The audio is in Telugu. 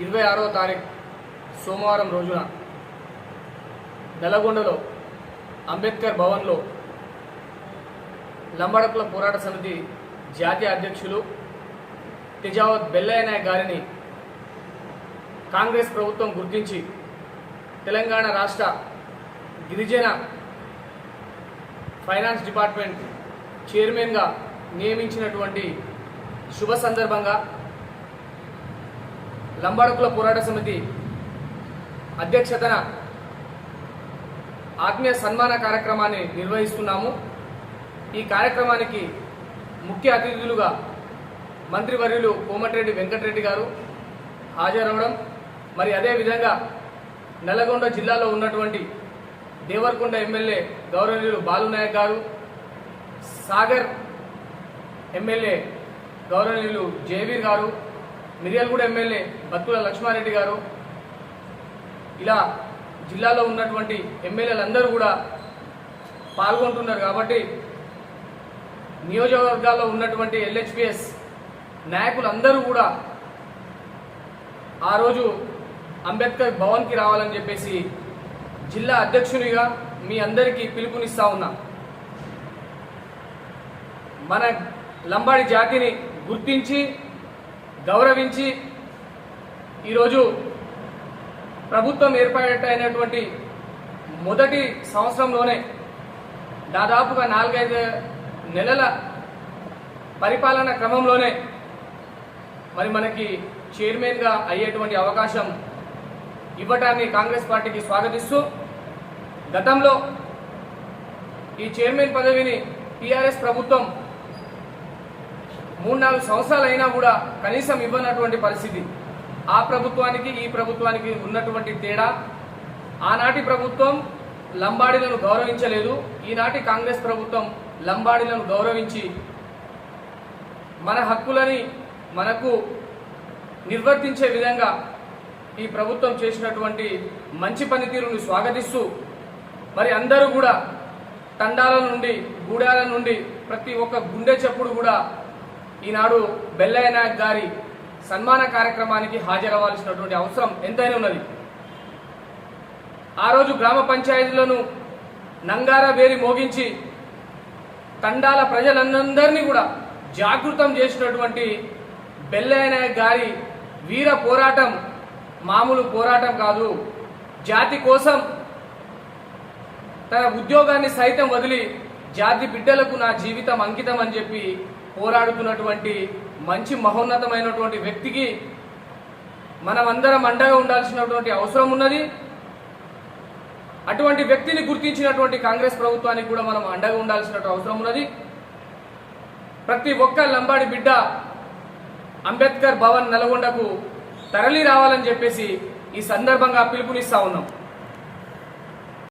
ఇరవై ఆరో తారీఖు సోమవారం రోజున నల్లగొండలో అంబేద్కర్ భవన్లో లంబడకుల పోరాట సమితి జాతీయ అధ్యక్షులు తెజావత్ బెల్లయ్య నాయక్ గారిని కాంగ్రెస్ ప్రభుత్వం గుర్తించి తెలంగాణ రాష్ట్ర గిరిజన ఫైనాన్స్ డిపార్ట్మెంట్ చైర్మన్గా నియమించినటువంటి శుభ సందర్భంగా లంబాడకుల పోరాట సమితి అధ్యక్షతన ఆత్మీయ సన్మాన కార్యక్రమాన్ని నిర్వహిస్తున్నాము. ఈ కార్యక్రమానికి ముఖ్య అతిథులుగా మంత్రివర్యులు కోమటిరెడ్డి వెంకటరెడ్డి గారు హాజరవడం మరి అదేవిధంగా నల్లగొండ జిల్లాలో ఉన్నటువంటి దేవరకొండ ఎమ్మెల్యే గౌరవనీయులు బాలునాయక్ గారు సాగర్ ఎమ్మెల్యే గౌరవనీయులు జయవీర్ గారు మిర్యాలగూడ ఎమ్మెల్యే బత్తుల లక్ష్మారెడ్డి గారు ఇలా జిల్లాలో ఉన్నటువంటి ఎమ్మెల్యేలందరూ కూడా పాల్గొంటున్నారు కాబట్టి నియోజకవర్గాల్లో ఉన్నటువంటి ఎల్హెచ్పిఎస్ నాయకులందరూ కూడా ఆ రోజు అంబేద్కర్ భవన్కి రావాలని చెప్పేసి జిల్లా అధ్యక్షునిగా మీ అందరికీ పిలుపునిస్తా ఉన్నా. మన లంబాడి జాతిని గుర్తించి గౌరవించి ఈరోజు ప్రభుత్వం ఏర్పడటైనటువంటి మొదటి సంవత్సరంలోనే దాదాపుగా నాలుగైదు నెలల పరిపాలన క్రమంలోనే మరి మనకి చైర్మన్గా అయ్యేటువంటి అవకాశం ఇవ్వటాన్ని కాంగ్రెస్ పార్టీకి స్వాగతిస్తూ గతంలో ఈ చైర్మన్ పదవిని టీఆర్ఎస్ ప్రభుత్వం మూడు నాలుగు సంవత్సరాలు అయినా కూడా కనీసం ఇవ్వనటువంటి పరిస్థితి. ఆ ప్రభుత్వానికి ఈ ప్రభుత్వానికి ఉన్నటువంటి తేడా ఆనాటి ప్రభుత్వం లంబాడీలను గౌరవించలేదు. ఈనాటి కాంగ్రెస్ ప్రభుత్వం లంబాడీలను గౌరవించి మన హక్కులని మనకు నిర్వర్తించే విధంగా ఈ ప్రభుత్వం చేసినటువంటి మంచి పనితీరుని స్వాగతిస్తూ మరి అందరూ కూడా తండాల నుండి గూడాల నుండి ప్రతి ఒక్క గుండె చప్పుడు కూడా ఈనాడు బెల్లయ్య నాయక్ గారి సన్మాన కార్యక్రమానికి హాజరవ్వాల్సినటువంటి అవసరం ఎంతైనా ఉన్నది. ఆ రోజు గ్రామ పంచాయతీలను నంగార వేరి మోగించి తండాల ప్రజలందరినీ కూడా జాగృతం చేసినటువంటి బెల్లయ్య నాయక్ గారి వీర పోరాటం మామూలు పోరాటం కాదు. జాతి కోసం తన ఉద్యోగాన్ని సైతం వదిలి జాతి బిడ్డలకు నా జీవితం అంకితం అని చెప్పి పోరాడుతున్నటువంటి మంచి మహోన్నతమైనటువంటి వ్యక్తికి మనమందరం అండగా ఉండాల్సినటువంటి అవసరం ఉన్నది. అటువంటి వ్యక్తిని గుర్తించినటువంటి కాంగ్రెస్ ప్రభుత్వానికి కూడా మనం అండగా ఉండాల్సిన అవసరం ఉన్నది. ప్రతి ఒక్క లంబాడి బిడ్డ అంబేద్కర్ భవన్ నల్గొండకు తరలి రావాలని చెప్పేసి ఈ సందర్భంగా పిలుపునిస్తా ఉన్నాం.